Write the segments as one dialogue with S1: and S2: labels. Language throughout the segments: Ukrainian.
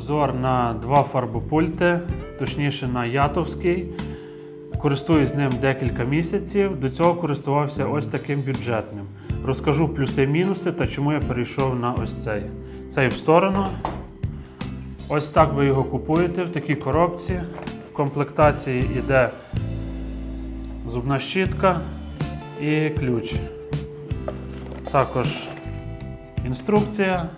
S1: обзор на два фарбопульти, точніше на Ятовський. Користуюсь ним декілька місяців. До цього користувався ось таким бюджетним. Розкажу плюси-мінуси та чому я перейшов на ось цей. Цей в сторону. Ось так ви його купуєте в такій коробці. В комплектації йде зубна щітка і ключ. Також інструкція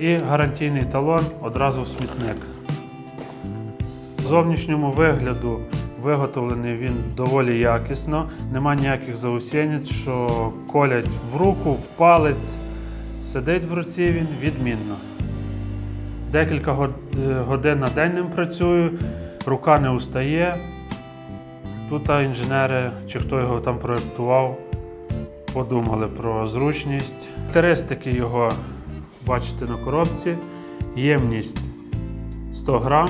S1: і гарантійний талон одразу в смітник. Зовнішньому вигляду виготовлений він доволі якісно, нема ніяких заусєнець, що колять в руку, в палець. Сидить в руці він відмінно. Декілька е, годин на день ним працюю, рука не устає. Тут інженери чи хто його там проєктував, подумали про зручність. Характеристики його бачите на коробці. Ємність 100 грам,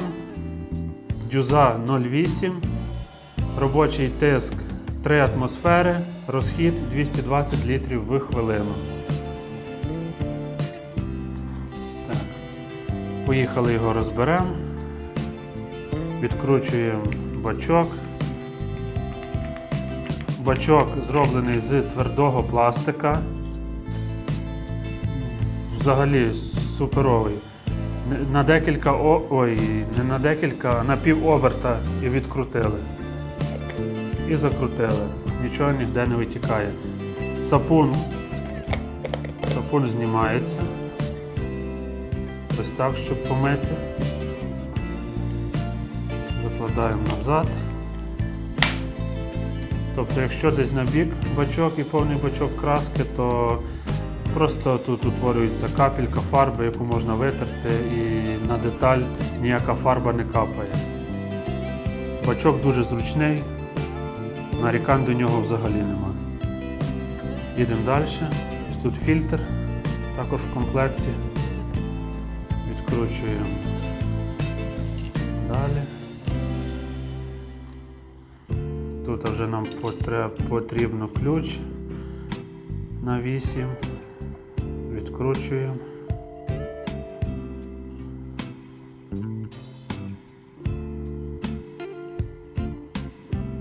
S1: дюза 0,8, робочий тиск 3 атмосфери, розхід 220 літрів в хвилину. Так. Поїхали його розберемо, відкручуємо бачок. Бачок зроблений з твердого пластика. Взагалі суперовий. На декілька ой, не на декілька, а на пів оберта і відкрутили. І закрутили. Нічого ніде не витікає. Сапун. Сапун знімається. Ось так, щоб помити. Закладаємо назад. Тобто, якщо десь на бік бачок і повний бачок краски, то просто тут утворюється капелька фарби, яку можна витерти, і на деталь ніяка фарба не капає. Бачок дуже зручний, нарікань до нього взагалі нема. Їдемо далі. Тут фільтр, також в комплекті. Відкручуємо далі. Тут вже нам потрібно ключ на 8. Відкручуємо.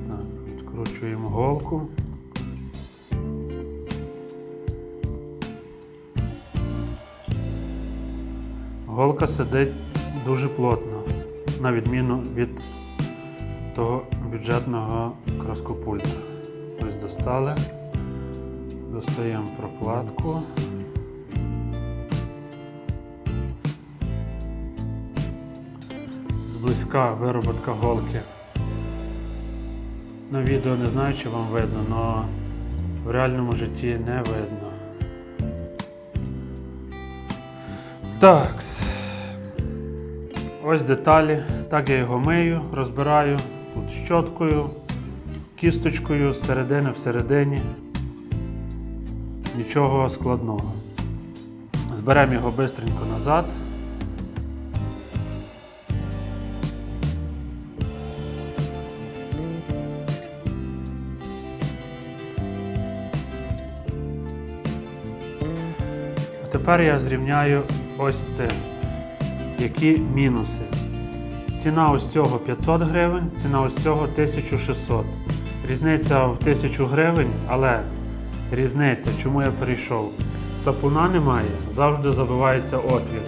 S1: Так, відкручуємо голку. Голка сидить дуже плотно, на відміну від того бюджетного краскопульта. Ось достали, достаємо прокладку. Зблизька вироботка голки. На відео не знаю, чи вам видно, але в реальному житті не видно. Так. Ось деталі. Так я його мию, розбираю тут щоткою, кісточкою з середини всередині. Нічого складного. Зберемо його швидко назад. Тепер я зрівняю ось це. Які мінуси? Ціна ось цього 500 гривень, ціна ось цього 1600. Різниця в 1000 гривень, але різниця, чому я перейшов? Сапуна немає, завжди забивається отвір.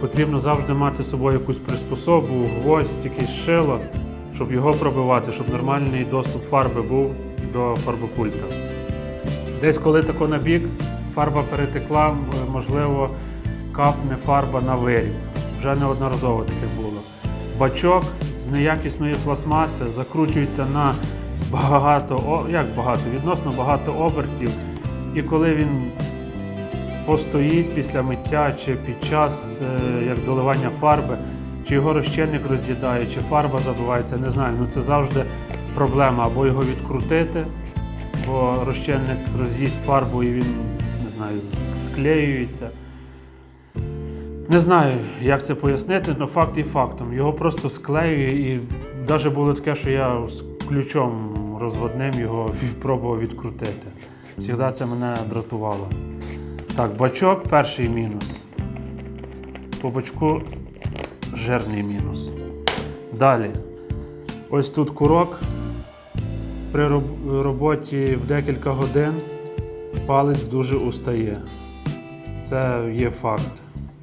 S1: Потрібно завжди мати з собою якусь приспособу, гвоздь, якесь шило, щоб його пробивати, щоб нормальний доступ фарби був до фарбопульта. Десь коли тако на бік, фарба перетекла, можливо, капне фарба на виріб. Вже неодноразово таке було. Бачок з неякісної пластмаси закручується на багато, як багато, відносно багато обертів. І коли він постоїть після миття чи під час е, як доливання фарби, чи його розчинник роз'їдає, чи фарба забивається, не знаю. Ну це завжди проблема. Або його відкрутити, бо розчинник роз'їсть фарбу і він знаю, склеюється. Не знаю, як це пояснити, але факт і фактом. Його просто склеює і навіть було таке, що я з ключом розводним його пробував відкрутити. Завжди це мене дратувало. Так, бачок перший мінус. По бочку жирний мінус. Далі. Ось тут курок. При роботі в декілька годин палець дуже устає. Це є факт.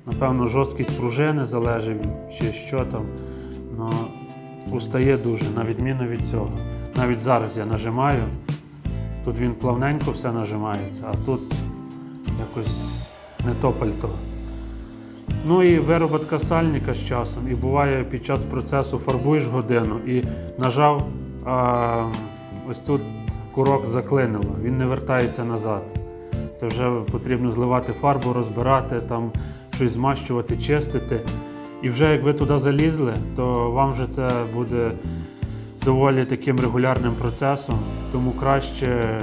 S1: Напевно, жорсткість пружини залежить чи що там. Но устає дуже, на відміну від цього. Навіть зараз я нажимаю, тут він плавненько все нажимається, а тут якось не то пальто. Ну і вироботка сальника з часом. І буває під час процесу фарбуєш годину і нажав, а, ось тут курок заклинило, він не вертається назад. Це вже потрібно зливати фарбу, розбирати, там щось змащувати, чистити. І вже як ви туди залізли, то вам вже це буде доволі таким регулярним процесом, тому краще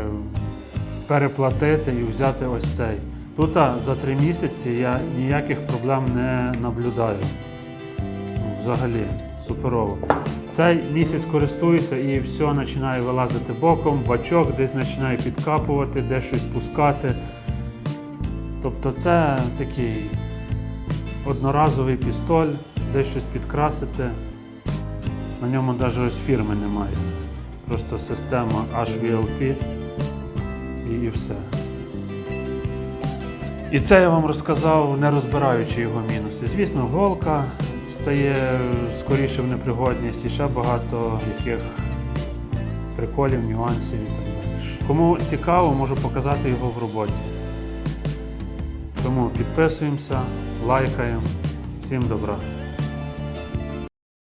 S1: переплатити і взяти ось цей. Тут за три місяці я ніяких проблем не наблюдаю. Взагалі, суперово. Цей місяць користуюся і все починає вилазити боком, бачок десь починає підкапувати, десь щось пускати. Тобто це такий одноразовий пістоль, десь щось підкрасити. На ньому навіть ось фірми немає. Просто система HVLP і, і все. І це я вам розказав, не розбираючи його мінуси. Звісно, голка стає скоріше в непригодність і ще багато яких приколів, нюансів і так далі. Кому цікаво, можу показати його в роботі. Тому підписуємося, лайкаємо. Всім добра.